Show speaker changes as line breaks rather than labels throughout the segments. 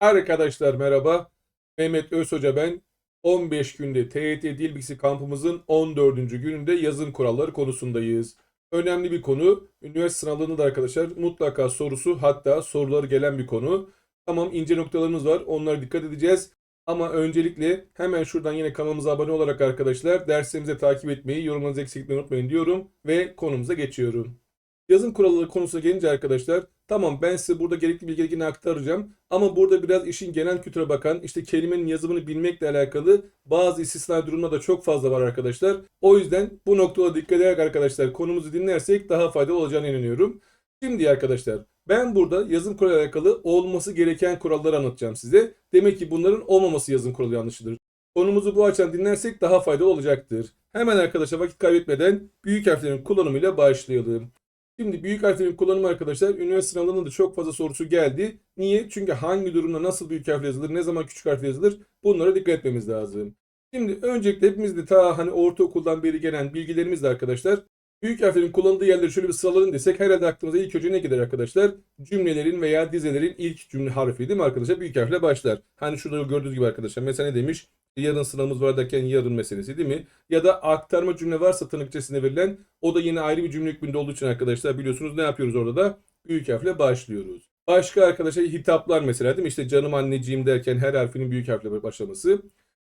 Arkadaşlar merhaba. Mehmet Özhoca ben. 15 günde TYT Dil Bilgisi kampımızın 14. gününde yazım kuralları konusundayız. Önemli bir konu. Üniversite sınavlarında da arkadaşlar mutlaka sorusu hatta soruları gelen bir konu. Tamam ince noktalarımız var. Onlara dikkat edeceğiz. Ama öncelikle hemen şuradan yine kanalımıza abone olarak arkadaşlar derslerimizi takip etmeyi, yorumlarınızı eksik etmeyi unutmayın diyorum ve konumuza geçiyorum. Yazım kuralları konusuna gelince arkadaşlar tamam ben size burada gerekli bilgileri aktaracağım ama burada biraz işin genel kültüre bakan işte kelimenin yazımını bilmekle alakalı bazı istisna durumlar da çok fazla var arkadaşlar. O yüzden bu noktada dikkat ederek arkadaşlar konumuzu dinlersek daha faydalı olacağına inanıyorum. Şimdi arkadaşlar ben burada yazım kuralı alakalı olması gereken kuralları anlatacağım size. Demek ki bunların olmaması yazım kuralı yanlışıdır. Konumuzu bu açıdan dinlersek daha faydalı olacaktır. Hemen arkadaşlar vakit kaybetmeden büyük harflerin kullanımıyla başlayalım. Şimdi büyük harflerin kullanımı arkadaşlar üniversite sınavlarında da çok fazla sorusu geldi. Niye? Çünkü hangi durumda nasıl büyük harfle yazılır, ne zaman küçük harfle yazılır bunlara dikkat etmemiz lazım. Şimdi öncelikle hepimiz de ta hani ortaokuldan beri gelen bilgilerimizle arkadaşlar büyük harflerin kullanıldığı yerleri şöyle bir sıralayalım desek herhalde aklımıza ilk önce ne gelir arkadaşlar? Cümlelerin veya dizelerin ilk cümle harfi değil mi arkadaşlar? Büyük harfle başlar. Hani şurada gördüğünüz gibi arkadaşlar mesela ne demiş? Yarın sınavımız var derken yarın meselesi değil mi? Ya da aktarma cümle varsa tırnak verilen o da yine ayrı bir cümle hükmünde olduğu için arkadaşlar biliyorsunuz ne yapıyoruz orada da? Büyük harfle başlıyoruz. Başka arkadaşlar hitaplar mesela değil mi? İşte canım anneciğim derken her harfinin büyük harfle başlaması.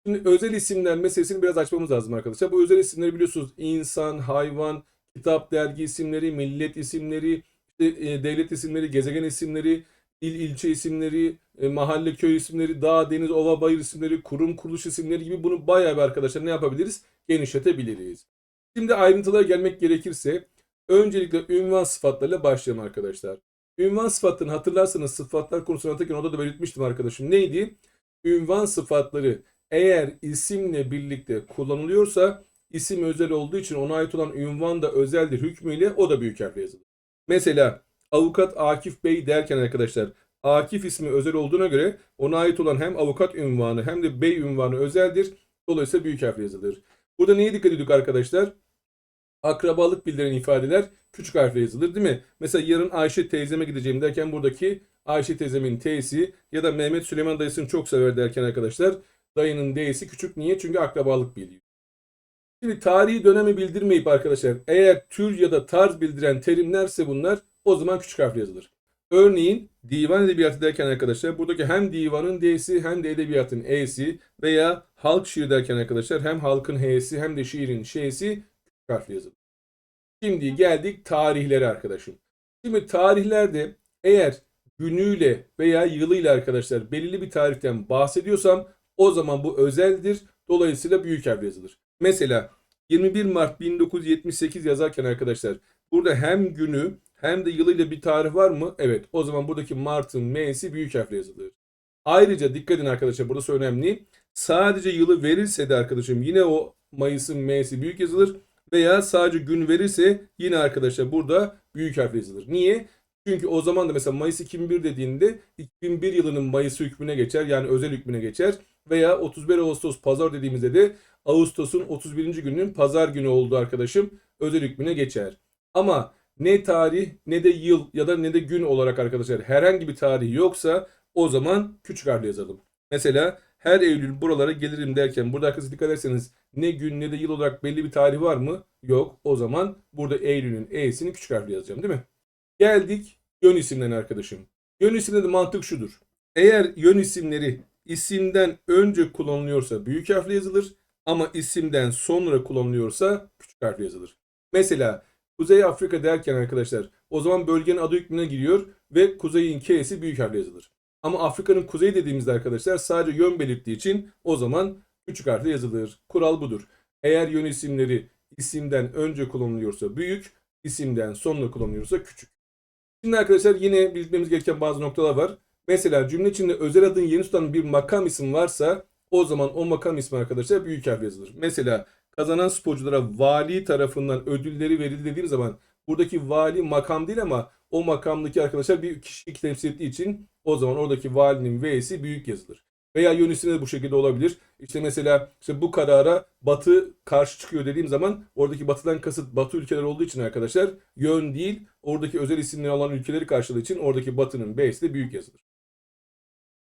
Şimdi özel isimler meselesini biraz açmamız lazım arkadaşlar. Bu özel isimleri biliyorsunuz insan, hayvan, kitap, dergi isimleri, millet isimleri, e, devlet isimleri, gezegen isimleri, il ilçe isimleri, e, mahalle köy isimleri, dağ, deniz, ova, bayır isimleri, kurum, kuruluş isimleri gibi bunu bayağı bir arkadaşlar ne yapabiliriz? Genişletebiliriz. Şimdi ayrıntılara gelmek gerekirse öncelikle ünvan sıfatlarıyla başlayalım arkadaşlar. Ünvan sıfatlarını hatırlarsanız sıfatlar konusunu anlatırken orada da belirtmiştim arkadaşım. Neydi? Ünvan sıfatları eğer isimle birlikte kullanılıyorsa isim özel olduğu için ona ait olan ünvan da özeldir hükmüyle o da büyük harfle yazılır. Mesela avukat Akif Bey derken arkadaşlar Akif ismi özel olduğuna göre ona ait olan hem avukat ünvanı hem de bey ünvanı özeldir. Dolayısıyla büyük harfle yazılır. Burada neye dikkat ediyorduk arkadaşlar? Akrabalık bildiren ifadeler küçük harfle yazılır değil mi? Mesela yarın Ayşe teyzeme gideceğim derken buradaki Ayşe teyzemin T'si ya da Mehmet Süleyman dayısını çok sever derken arkadaşlar dayının D'si küçük niye? Çünkü akrabalık biliyor. Şimdi tarihi dönemi bildirmeyip arkadaşlar eğer tür ya da tarz bildiren terimlerse bunlar o zaman küçük harfle yazılır. Örneğin divan edebiyatı derken arkadaşlar buradaki hem divanın D'si hem de edebiyatın E'si veya halk şiir derken arkadaşlar hem halkın H'si hem de şiirin Ş'si harfle yazılır. Şimdi geldik tarihlere arkadaşım. Şimdi tarihlerde eğer günüyle veya yılıyla arkadaşlar belirli bir tarihten bahsediyorsam o zaman bu özeldir. Dolayısıyla büyük harfle yazılır. Mesela 21 Mart 1978 yazarken arkadaşlar burada hem günü hem de yılıyla bir tarih var mı? Evet. O zaman buradaki Mart'ın M'si büyük harfle yazılır. Ayrıca dikkat edin arkadaşlar burası önemli. Sadece yılı verirse de arkadaşım yine o Mayıs'ın M'si büyük yazılır. Veya sadece gün verirse yine arkadaşlar burada büyük harfle yazılır. Niye? Çünkü o zaman da mesela Mayıs 2001 dediğinde 2001 yılının Mayıs hükmüne geçer. Yani özel hükmüne geçer. Veya 31 Ağustos pazar dediğimizde de Ağustos'un 31. gününün pazar günü olduğu arkadaşım özel hükmüne geçer. Ama ne tarih ne de yıl ya da ne de gün olarak arkadaşlar herhangi bir tarih yoksa o zaman küçük harfle yazalım. Mesela her Eylül buralara gelirim derken burada arkadaşlar dikkat ederseniz ne gün ne de yıl olarak belli bir tarih var mı? Yok. O zaman burada Eylül'ün E'sini küçük harfle yazacağım değil mi? Geldik yön isimlerine arkadaşım. Yön isimlerinde mantık şudur. Eğer yön isimleri isimden önce kullanılıyorsa büyük harfle yazılır ama isimden sonra kullanılıyorsa küçük harfle yazılır. Mesela Kuzey Afrika derken arkadaşlar o zaman bölgenin adı hükmüne giriyor ve kuzeyin K'si büyük harfle yazılır. Ama Afrika'nın kuzeyi dediğimizde arkadaşlar sadece yön belirttiği için o zaman küçük harfle yazılır. Kural budur. Eğer yön isimleri isimden önce kullanılıyorsa büyük, isimden sonra kullanılıyorsa küçük. Şimdi arkadaşlar yine bilmemiz gereken bazı noktalar var. Mesela cümle içinde özel adın yeni tutan bir makam isim varsa o zaman o makam ismi arkadaşlar büyük harf yazılır. Mesela kazanan sporculara vali tarafından ödülleri verildi dediğim zaman buradaki vali makam değil ama o makamdaki arkadaşlar bir kişiyi temsil ettiği için o zaman oradaki valinin V'si büyük yazılır. Veya yön ismi de bu şekilde olabilir. İşte mesela işte bu karara batı karşı çıkıyor dediğim zaman oradaki batıdan kasıt batı ülkeler olduğu için arkadaşlar yön değil oradaki özel isimleri olan ülkeleri karşıladığı için oradaki batının B'si de büyük yazılır.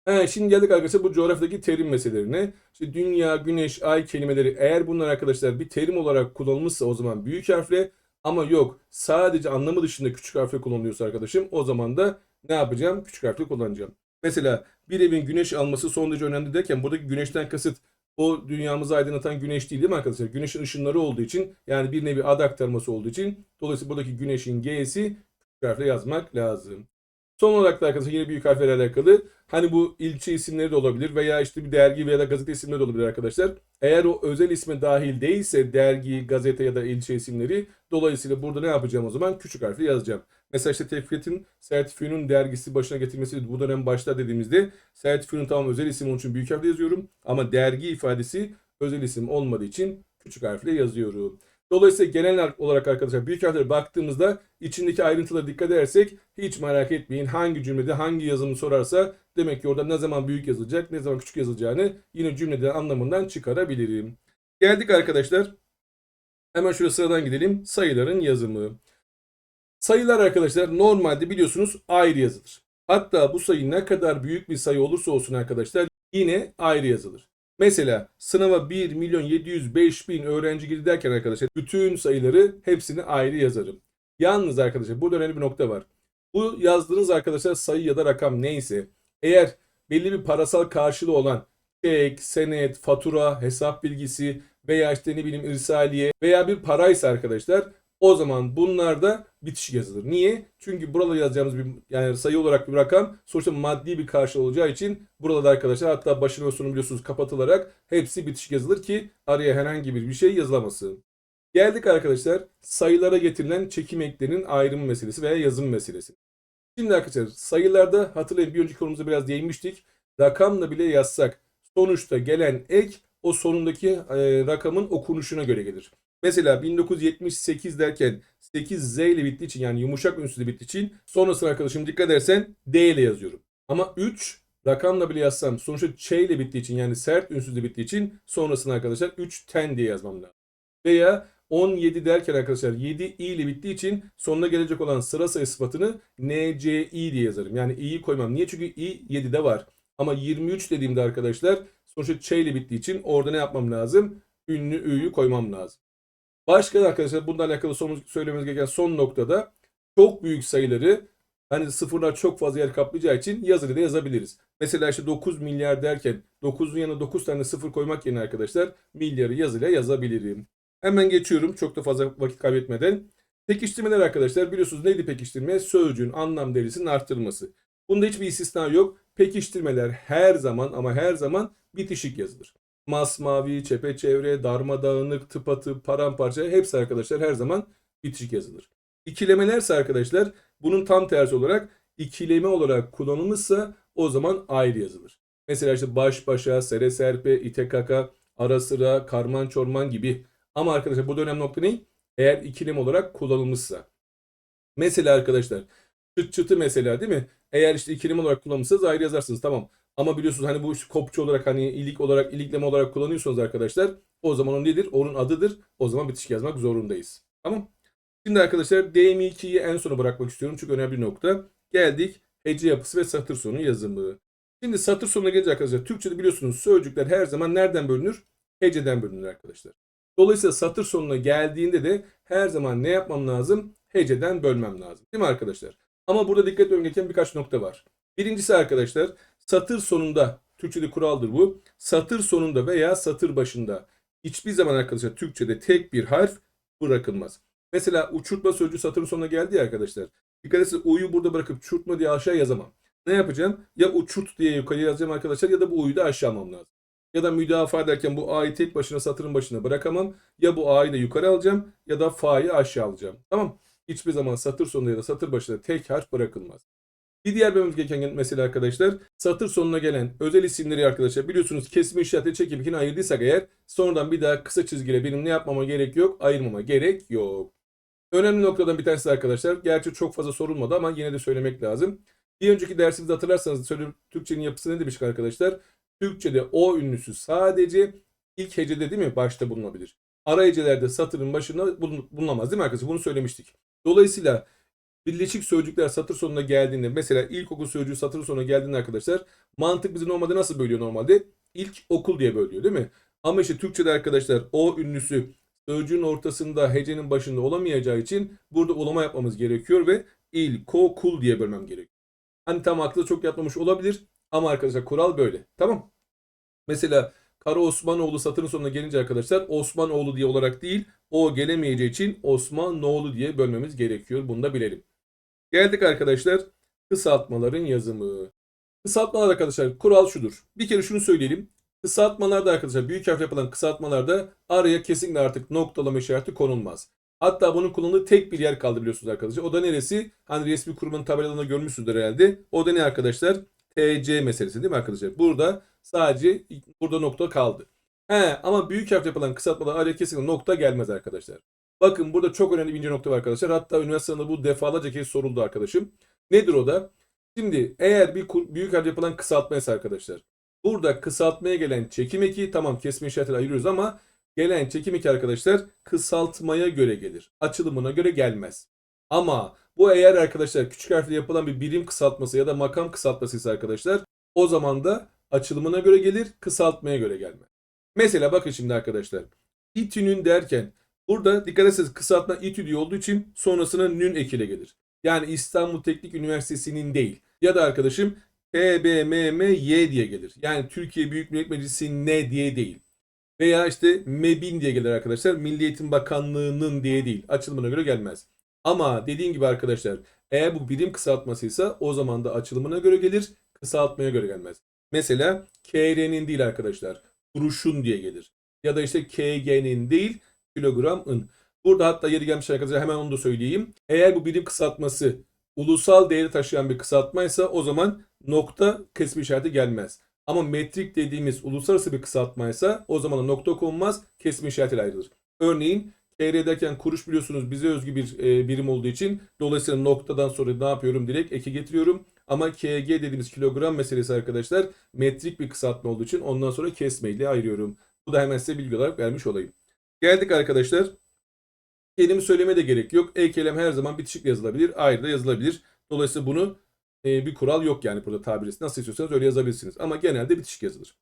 He, şimdi geldik arkadaşlar bu coğrafyadaki terim meselelerine. İşte dünya, güneş, ay kelimeleri eğer bunlar arkadaşlar bir terim olarak kullanılmışsa o zaman büyük harfle ama yok sadece anlamı dışında küçük harfle kullanılıyorsa arkadaşım o zaman da ne yapacağım? Küçük harfle kullanacağım. Mesela bir evin güneş alması son derece önemli derken buradaki güneşten kasıt o dünyamızı aydınlatan güneş değil değil mi arkadaşlar? Güneşin ışınları olduğu için yani bir nevi ad aktarması olduğu için dolayısıyla buradaki güneşin G'si küçük harfle yazmak lazım. Son olarak da arkadaşlar yine büyük harflerle alakalı hani bu ilçe isimleri de olabilir veya işte bir dergi veya da gazete isimleri de olabilir arkadaşlar. Eğer o özel isme dahil değilse dergi, gazete ya da ilçe isimleri dolayısıyla burada ne yapacağım o zaman? Küçük harfle yazacağım. Mesela işte Tevfikat'ın Sertifü'nün dergisi başına getirmesi bu dönem başlar dediğimizde Sertifü'nün tamam özel isim onun için büyük harfle yazıyorum ama dergi ifadesi özel isim olmadığı için küçük harfle yazıyorum. Dolayısıyla genel olarak arkadaşlar büyük harflere baktığımızda içindeki ayrıntılara dikkat edersek hiç merak etmeyin hangi cümlede hangi yazımı sorarsa demek ki orada ne zaman büyük yazılacak ne zaman küçük yazılacağını yine cümleden anlamından çıkarabilirim. Geldik arkadaşlar. Hemen şöyle sıradan gidelim. Sayıların yazımı. Sayılar arkadaşlar normalde biliyorsunuz ayrı yazılır. Hatta bu sayı ne kadar büyük bir sayı olursa olsun arkadaşlar yine ayrı yazılır. Mesela sınava 1 milyon 705 bin öğrenci girdi derken arkadaşlar bütün sayıları hepsini ayrı yazarım. Yalnız arkadaşlar burada önemli bir nokta var. Bu yazdığınız arkadaşlar sayı ya da rakam neyse eğer belli bir parasal karşılığı olan çek, senet, fatura, hesap bilgisi veya işte ne bileyim irsaliye veya bir paraysa arkadaşlar o zaman bunlarda bitişik yazılır. Niye? Çünkü burada yazacağımız bir yani sayı olarak bir rakam sonuçta maddi bir karşılığı olacağı için burada da arkadaşlar hatta başını ve sonunu biliyorsunuz kapatılarak hepsi bitişik yazılır ki araya herhangi bir bir şey yazılamasın. Geldik arkadaşlar sayılara getirilen çekim eklerinin ayrımı meselesi veya yazım meselesi. Şimdi arkadaşlar sayılarda hatırlayın bir önceki konumuzda biraz değinmiştik. Rakamla bile yazsak sonuçta gelen ek o sonundaki e, rakamın okunuşuna göre gelir. Mesela 1978 derken 8 Z ile bittiği için yani yumuşak ünsüzle bittiği için sonrasına arkadaşım dikkat edersen D ile yazıyorum. Ama 3 rakamla bile yazsam sonuçta Ç ile bittiği için yani sert ünsüzle bittiği için sonrasına arkadaşlar 3 ten diye yazmam lazım. Veya 17 derken arkadaşlar 7 i ile bittiği için sonuna gelecek olan sıra sayı sıfatını NCI diye yazarım. Yani i'yi koymam. Niye? Çünkü i 7'de var. Ama 23 dediğimde arkadaşlar sonuçta ç ile bittiği için orada ne yapmam lazım? Ünlü ü'yü koymam lazım. Başka arkadaşlar bununla alakalı son, söylememiz gereken son noktada çok büyük sayıları hani sıfırlar çok fazla yer kaplayacağı için yazılı da yazabiliriz. Mesela işte 9 milyar derken 9'un yanına 9 tane sıfır koymak yerine arkadaşlar milyarı yazıyla yazabilirim. Hemen geçiyorum çok da fazla vakit kaybetmeden. Pekiştirmeler arkadaşlar biliyorsunuz neydi pekiştirme? Sözcüğün anlam değerisinin arttırılması. Bunda hiçbir istisna yok. Pekiştirmeler her zaman ama her zaman bitişik yazılır. Masmavi, çepeçevre, darmadağınık, tıpatıp, paramparça hepsi arkadaşlar her zaman bitişik yazılır. İkilemelerse arkadaşlar bunun tam tersi olarak ikileme olarak kullanılmışsa o zaman ayrı yazılır. Mesela işte baş başa, sere serpe, ite kaka, ara sıra, karman çorman gibi. Ama arkadaşlar bu dönem nokta ne? Eğer ikileme olarak kullanılmışsa. Mesela arkadaşlar çıt çıtı mesela değil mi? Eğer işte ikileme olarak kullanmışsanız ayrı yazarsınız tamam. Ama biliyorsunuz hani bu kopçu olarak hani ilik olarak ilikleme olarak kullanıyorsunuz arkadaşlar. O zaman o nedir? Onun adıdır. O zaman bitişik yazmak zorundayız. Tamam. Şimdi arkadaşlar DM2'yi en sona bırakmak istiyorum. Çünkü önemli bir nokta. Geldik hece yapısı ve satır sonu yazımı. Şimdi satır sonuna gelince arkadaşlar Türkçe'de biliyorsunuz sözcükler her zaman nereden bölünür? Heceden bölünür arkadaşlar. Dolayısıyla satır sonuna geldiğinde de her zaman ne yapmam lazım? Heceden bölmem lazım. Değil mi arkadaşlar? Ama burada dikkat etmem gereken birkaç nokta var. Birincisi arkadaşlar satır sonunda Türkçe'de kuraldır bu. Satır sonunda veya satır başında hiçbir zaman arkadaşlar Türkçe'de tek bir harf bırakılmaz. Mesela uçurtma sözcüğü satırın sonuna geldi ya arkadaşlar. Dikkat etseniz u'yu burada bırakıp çurtma diye aşağı yazamam. Ne yapacağım? Ya uçurt diye yukarı yazacağım arkadaşlar ya da bu u'yu da aşağı almam lazım. Ya da müdafaa ederken bu a'yı tek başına satırın başına bırakamam. Ya bu a'yı da yukarı alacağım ya da fa'yı aşağı alacağım. Tamam Hiçbir zaman satır sonunda ya da satır başında tek harf bırakılmaz. Bir diğer bölümümüz gereken mesele arkadaşlar satır sonuna gelen özel isimleri arkadaşlar biliyorsunuz kesme işareti çekip ikini ayırdıysak eğer sonradan bir daha kısa çizgiyle benim ne yapmama gerek yok ayırmama gerek yok. Önemli noktadan bir tanesi arkadaşlar gerçi çok fazla sorulmadı ama yine de söylemek lazım. Bir önceki dersimizde hatırlarsanız söyle, Türkçenin yapısı ne demiştik arkadaşlar? Türkçe'de o ünlüsü sadece ilk hecede değil mi başta bulunabilir. Ara hecelerde satırın başında bulunamaz değil mi arkadaşlar? Bunu söylemiştik. Dolayısıyla birleşik sözcükler satır sonuna geldiğinde mesela ilkokul sözcüğü satır sonuna geldiğinde arkadaşlar mantık bizi normalde nasıl bölüyor normalde? İlk okul diye bölüyor değil mi? Ama işte Türkçe'de arkadaşlar o ünlüsü sözcüğün ortasında hecenin başında olamayacağı için burada ulama yapmamız gerekiyor ve ilkokul diye bölmem gerekiyor. Hani tam aklı çok yatmamış olabilir ama arkadaşlar kural böyle. Tamam. Mesela Kara Osmanoğlu satırın sonuna gelince arkadaşlar Osmanoğlu diye olarak değil o gelemeyeceği için Osmanoğlu diye bölmemiz gerekiyor. Bunu da bilelim. Geldik arkadaşlar kısaltmaların yazımı. Kısaltmalar arkadaşlar kural şudur. Bir kere şunu söyleyelim. Kısaltmalarda arkadaşlar büyük harf yapılan kısaltmalarda araya kesinlikle artık noktalama işareti konulmaz. Hatta bunun kullanıldığı tek bir yer kaldı biliyorsunuz arkadaşlar. O da neresi? Hani resmi kurumun tabelalarında görmüşsünüzdür herhalde. O da ne arkadaşlar? TC meselesi değil mi arkadaşlar? Burada sadece burada nokta kaldı. He, ama büyük harf yapılan kısaltmalar araya kesinlikle nokta gelmez arkadaşlar. Bakın burada çok önemli bir nokta var arkadaşlar. Hatta üniversite sınavında bu defalarca kez soruldu arkadaşım. Nedir o da? Şimdi eğer bir büyük harf yapılan kısaltma ise arkadaşlar. Burada kısaltmaya gelen çekim eki tamam kesme işaretiyle ayırıyoruz ama gelen çekim eki arkadaşlar kısaltmaya göre gelir. Açılımına göre gelmez. Ama bu eğer arkadaşlar küçük harfle yapılan bir birim kısaltması ya da makam kısaltması ise arkadaşlar o zaman da açılımına göre gelir, kısaltmaya göre gelmez. Mesela bakın şimdi arkadaşlar. İTÜ'nün derken burada dikkat ederseniz kısaltma İTÜ olduğu için sonrasına nün ekile gelir. Yani İstanbul Teknik Üniversitesi'nin değil. Ya da arkadaşım TBMMY diye gelir. Yani Türkiye Büyük Millet Meclisi ne diye değil. Veya işte MEB'in diye gelir arkadaşlar. Milli Eğitim Bakanlığı'nın diye değil. Açılımına göre gelmez. Ama dediğim gibi arkadaşlar eğer bu birim kısaltmasıysa o zaman da açılımına göre gelir. Kısaltmaya göre gelmez. Mesela KR'nin değil arkadaşlar. Kuruşun diye gelir. Ya da işte KG'nin değil kilogramın. Burada hatta yeri gelmiş arkadaşlar hemen onu da söyleyeyim. Eğer bu birim kısaltması ulusal değeri taşıyan bir kısaltmaysa o zaman nokta kesme işareti gelmez. Ama metrik dediğimiz uluslararası bir kısaltmaysa o zaman nokta konmaz kesme işaretiyle ayrılır. Örneğin TR derken kuruş biliyorsunuz bize özgü bir e, birim olduğu için dolayısıyla noktadan sonra ne yapıyorum direkt eki getiriyorum. Ama KG dediğimiz kilogram meselesi arkadaşlar metrik bir kısaltma olduğu için ondan sonra kesme ile ayırıyorum. Bu da hemen size bilgi olarak vermiş olayım. Geldik arkadaşlar. Kelime söyleme de gerek yok. E-kelem her zaman bitişik yazılabilir. Ayrı da yazılabilir. Dolayısıyla bunu e, bir kural yok yani burada tabirisi. Nasıl istiyorsanız öyle yazabilirsiniz. Ama genelde bitişik yazılır.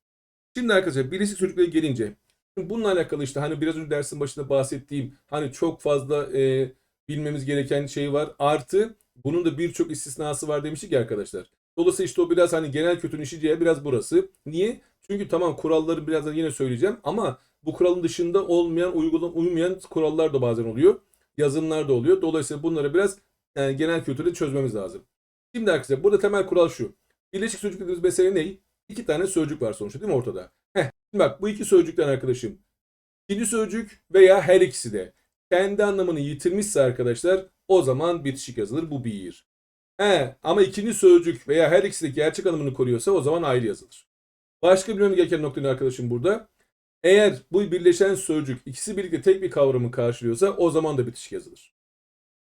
Şimdi arkadaşlar birisi çocuklara gelince Şimdi bununla alakalı işte hani biraz önce dersin başında bahsettiğim hani çok fazla e, bilmemiz gereken şey var. Artı bunun da birçok istisnası var demiştik ya arkadaşlar. Dolayısıyla işte o biraz hani genel kötünün işeceği biraz burası. Niye? Çünkü tamam kuralları birazdan yine söyleyeceğim ama bu kuralın dışında olmayan, uygulan, uymayan kurallar da bazen oluyor. Yazımlar da oluyor. Dolayısıyla bunları biraz yani genel kültürde çözmemiz lazım. Şimdi arkadaşlar burada temel kural şu. Birleşik sözcük dediğimiz mesele ne? İki tane sözcük var sonuçta değil mi ortada? Heh. Şimdi bak bu iki sözcükten arkadaşım. İkinci sözcük veya her ikisi de kendi anlamını yitirmişse arkadaşlar o zaman bitişik yazılır. Bu bir. He, ama ikinci sözcük veya her ikisi de gerçek anlamını koruyorsa o zaman ayrı yazılır. Başka bilmem gereken nokta ne arkadaşım burada? Eğer bu birleşen sözcük ikisi birlikte tek bir kavramı karşılıyorsa o zaman da bitişik yazılır.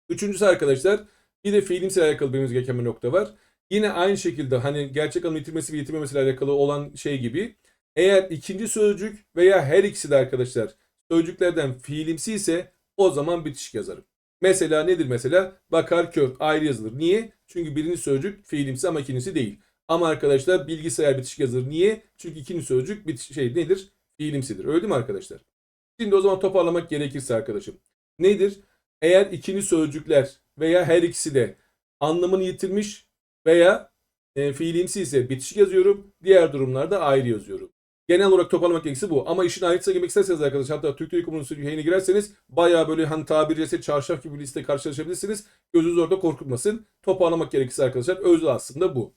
Üçüncüsü arkadaşlar bir de fiilimsel alakalı bilmemiz gereken bir nokta var. Yine aynı şekilde hani gerçek anlamı yitirmesi ve yitirmemesiyle alakalı olan şey gibi eğer ikinci sözcük veya her ikisi de arkadaşlar sözcüklerden fiilimsi ise o zaman bitişik yazarım. Mesela nedir mesela? Bakar kör ayrı yazılır. Niye? Çünkü birinci sözcük fiilimsi ama ikincisi değil. Ama arkadaşlar bilgisayar bitişik yazılır. Niye? Çünkü ikinci sözcük bitiş şey nedir? Fiilimsidir. Öyle mi arkadaşlar? Şimdi o zaman toparlamak gerekirse arkadaşım. Nedir? Eğer ikinci sözcükler veya her ikisi de anlamını yitirmiş veya e, fiilimsi ise bitişik yazıyorum. Diğer durumlarda ayrı yazıyorum. Genel olarak toparlamak gerekirse bu. Ama işin ayrıntısına girmek isterseniz arkadaşlar hatta Türk Kurumu'nun yayına girerseniz bayağı böyle hani tabiri caizse çarşaf gibi bir liste karşılaşabilirsiniz. Gözünüz orada korkutmasın. Toparlamak gerekirse arkadaşlar özü aslında bu.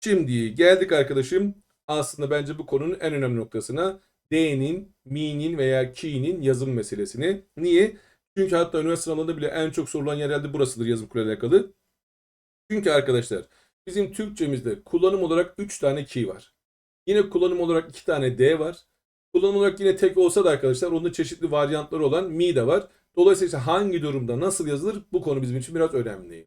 Şimdi geldik arkadaşım aslında bence bu konunun en önemli noktasına. D'nin, mi'nin veya ki'nin yazım meselesini. Niye? Çünkü hatta üniversite sınavlarında bile en çok sorulan yer herhalde burasıdır yazım kuruyla alakalı. Çünkü arkadaşlar bizim Türkçemizde kullanım olarak 3 tane ki var. Yine kullanım olarak 2 tane D var. Kullanım olarak yine tek olsa da arkadaşlar onun çeşitli varyantları olan mi de var. Dolayısıyla işte hangi durumda nasıl yazılır bu konu bizim için biraz önemli.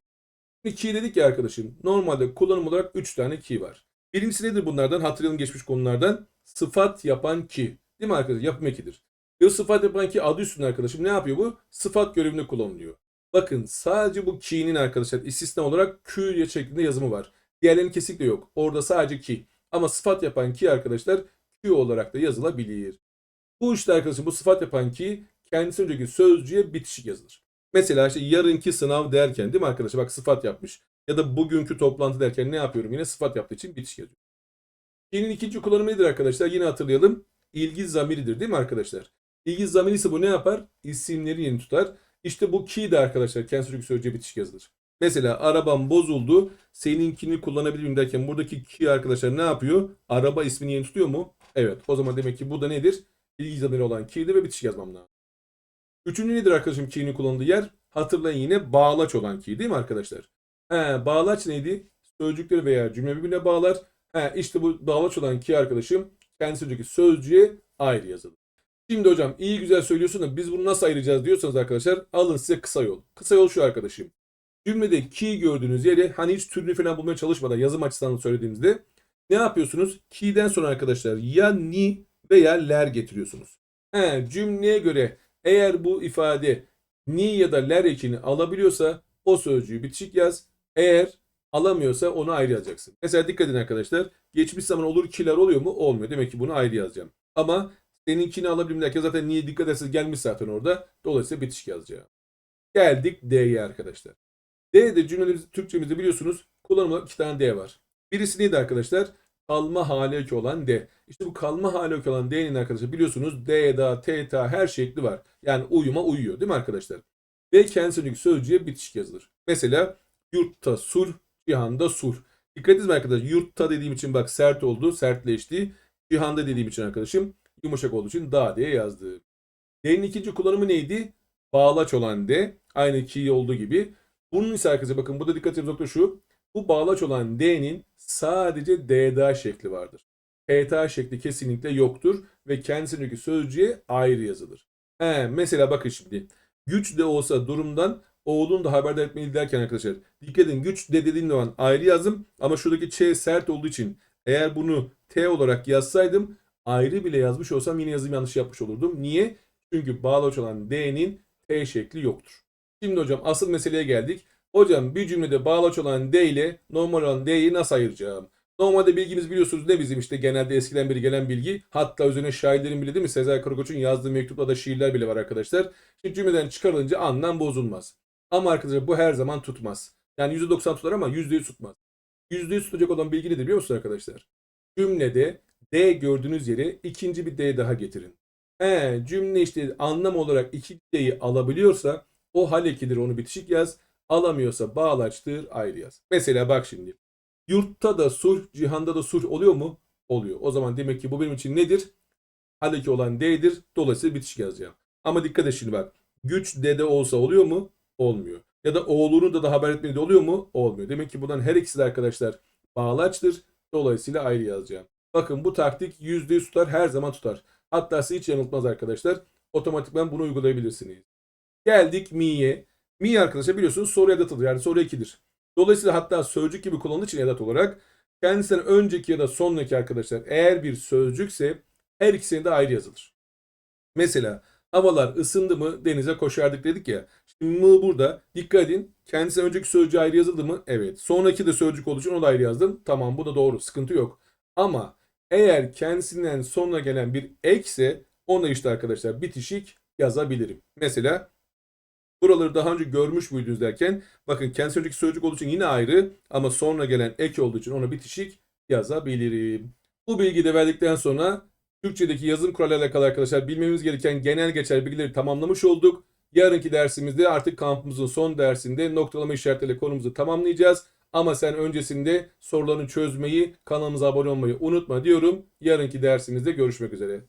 Şimdi key dedik ya arkadaşım. Normalde kullanım olarak 3 tane key var. Birincisi nedir bunlardan? Hatırlayalım geçmiş konulardan. Sıfat yapan ki. Değil mi arkadaşlar? Yapım ekidir. Ve sıfat yapan ki adı üstünde arkadaşım ne yapıyor bu? Sıfat görevinde kullanılıyor. Bakın sadece bu ki'nin arkadaşlar istisna olarak Q şeklinde yazımı var. Diğerlerinin kesinlikle yok. Orada sadece ki. Ama sıfat yapan ki arkadaşlar Q olarak da yazılabilir. Bu işte arkadaşlar bu sıfat yapan ki kendisi önceki sözcüğe bitişik yazılır. Mesela işte yarınki sınav derken değil mi arkadaşlar? Bak sıfat yapmış. Ya da bugünkü toplantı derken ne yapıyorum? Yine sıfat yaptığı için bitişik yazıyorum. Ki'nin ikinci kullanımı nedir arkadaşlar? Yine hatırlayalım. İlgi zamiridir değil mi arkadaşlar? İlgi zamiri ise bu ne yapar? İsimleri yeni tutar. İşte bu ki de arkadaşlar kendisi önceki sözcüğe bitişik yazılır. Mesela arabam bozuldu. Seninkini kullanabilirim derken buradaki ki arkadaşlar ne yapıyor? Araba ismini yeni tutuyor mu? Evet. O zaman demek ki bu da nedir? İlgi zamiri olan ki'dir ve bitişik yazmam lazım. Üçüncü nedir arkadaşım ki'nin kullanıldığı yer? Hatırlayın yine bağlaç olan ki değil mi arkadaşlar? He, bağlaç neydi? Sözcükleri veya cümle birbirine bağlar. He, işte bu bağlaç olan ki arkadaşım kendisi önceki sözcüğe ayrı yazılır. Şimdi hocam iyi güzel söylüyorsun da biz bunu nasıl ayıracağız diyorsanız arkadaşlar alın size kısa yol. Kısa yol şu arkadaşım. Cümlede ki gördüğünüz yere hani hiç türünü falan bulmaya çalışmadan yazım açısından söylediğimizde ne yapıyorsunuz? Ki'den sonra arkadaşlar ya ni veya ler getiriyorsunuz. He, cümleye göre eğer bu ifade ni ya da ler ekini alabiliyorsa o sözcüğü bitişik yaz. Eğer alamıyorsa onu ayrı yazacaksın. Mesela dikkat edin arkadaşlar. Geçmiş zaman olur kiler oluyor mu? Olmuyor. Demek ki bunu ayrı yazacağım. Ama seninkini alabilirim derken zaten niye dikkat ederseniz gelmiş zaten orada. Dolayısıyla bitişik yazacağım. Geldik D'ye arkadaşlar. D'de cümlemiz Türkçemizde biliyorsunuz kullanımda iki tane D var. Birisi neydi arkadaşlar? Kalma hali olan D. İşte bu kalma hali olan D'nin arkadaşlar biliyorsunuz D, da, T, ta her şekli var. Yani uyuma uyuyor değil mi arkadaşlar? Ve kendisindeki sözcüğe bitişik yazılır. Mesela yurtta sulh, cihanda sulh. Dikkat edin arkadaşlar. Yurtta dediğim için bak sert oldu, sertleşti. Cihanda dediğim için arkadaşım yumuşak olduğu için da diye yazdı. D'nin ikinci kullanımı neydi? Bağlaç olan D. Aynı ki olduğu gibi. Bunun ise arkadaşlar bakın burada dikkat edin nokta şu. Bu bağlaç olan D'nin sadece DDA şekli vardır. PTA şekli kesinlikle yoktur ve kendisindeki sözcüğe ayrı yazılır. He, mesela bakın şimdi. Güç de olsa durumdan oğlunu da haberdar etmeli derken arkadaşlar. Dikkat edin güç de dediğim zaman ayrı yazdım ama şuradaki Ç sert olduğu için eğer bunu T olarak yazsaydım ayrı bile yazmış olsam yine yazım yanlış yapmış olurdum. Niye? Çünkü bağlaç olan D'nin T şekli yoktur. Şimdi hocam asıl meseleye geldik. Hocam bir cümlede bağlaç olan D ile normal olan D'yi nasıl ayıracağım? Normalde bilgimiz biliyorsunuz ne bizim işte genelde eskiden beri gelen bilgi. Hatta üzerine şairlerin bile değil mi? Sezer Karakoç'un yazdığı mektuplarda şiirler bile var arkadaşlar. Şimdi cümleden çıkarılınca anlam bozulmaz. Ama arkadaşlar bu her zaman tutmaz. Yani %90 tutar ama %100 tutmaz. %100 tutacak olan bilgi nedir biliyor musunuz arkadaşlar? Cümlede D gördüğünüz yere ikinci bir D daha getirin. He, cümle işte anlam olarak iki D'yi alabiliyorsa o hal ekidir onu bitişik yaz. Alamıyorsa bağlaçtır ayrı yaz. Mesela bak şimdi. Yurtta da sulh, cihanda da sulh oluyor mu? Oluyor. O zaman demek ki bu benim için nedir? Hal eki olan D'dir. Dolayısıyla bitişik yazacağım. Ama dikkat et şimdi bak. Güç D'de olsa oluyor mu? Olmuyor. Ya da oğlunu da da haber etmeli de oluyor mu? Olmuyor. Demek ki bundan her ikisi de arkadaşlar bağlaçtır. Dolayısıyla ayrı yazacağım. Bakın bu taktik %100 tutar. Her zaman tutar. Hatta sizi hiç yanıltmaz arkadaşlar. Otomatikman bunu uygulayabilirsiniz. Geldik mi'ye. Mi arkadaşlar biliyorsunuz soru edatıdır. Yani soru ekidir. Dolayısıyla hatta sözcük gibi kullanıldığı için edat olarak kendisinden önceki ya da sonraki arkadaşlar eğer bir sözcükse her ikisine de ayrı yazılır. Mesela havalar ısındı mı denize koşardık dedik ya. Şimdi mı burada dikkat edin. Kendisine önceki sözcüğü ayrı yazıldı mı? Evet. Sonraki de sözcük olduğu için onu da ayrı yazdım. Tamam bu da doğru. Sıkıntı yok. Ama eğer kendisinden sonra gelen bir ekse ona işte arkadaşlar bitişik yazabilirim. Mesela buraları daha önce görmüş müydünüz derken bakın kendisi önceki sözcük olduğu için yine ayrı ama sonra gelen ek olduğu için ona bitişik yazabilirim. Bu bilgiyi de verdikten sonra Türkçedeki yazım kuralıyla alakalı arkadaşlar bilmemiz gereken genel geçer bilgileri tamamlamış olduk. Yarınki dersimizde artık kampımızın son dersinde noktalama işaretleriyle konumuzu tamamlayacağız. Ama sen öncesinde sorularını çözmeyi, kanalımıza abone olmayı unutma diyorum. Yarınki dersimizde görüşmek üzere.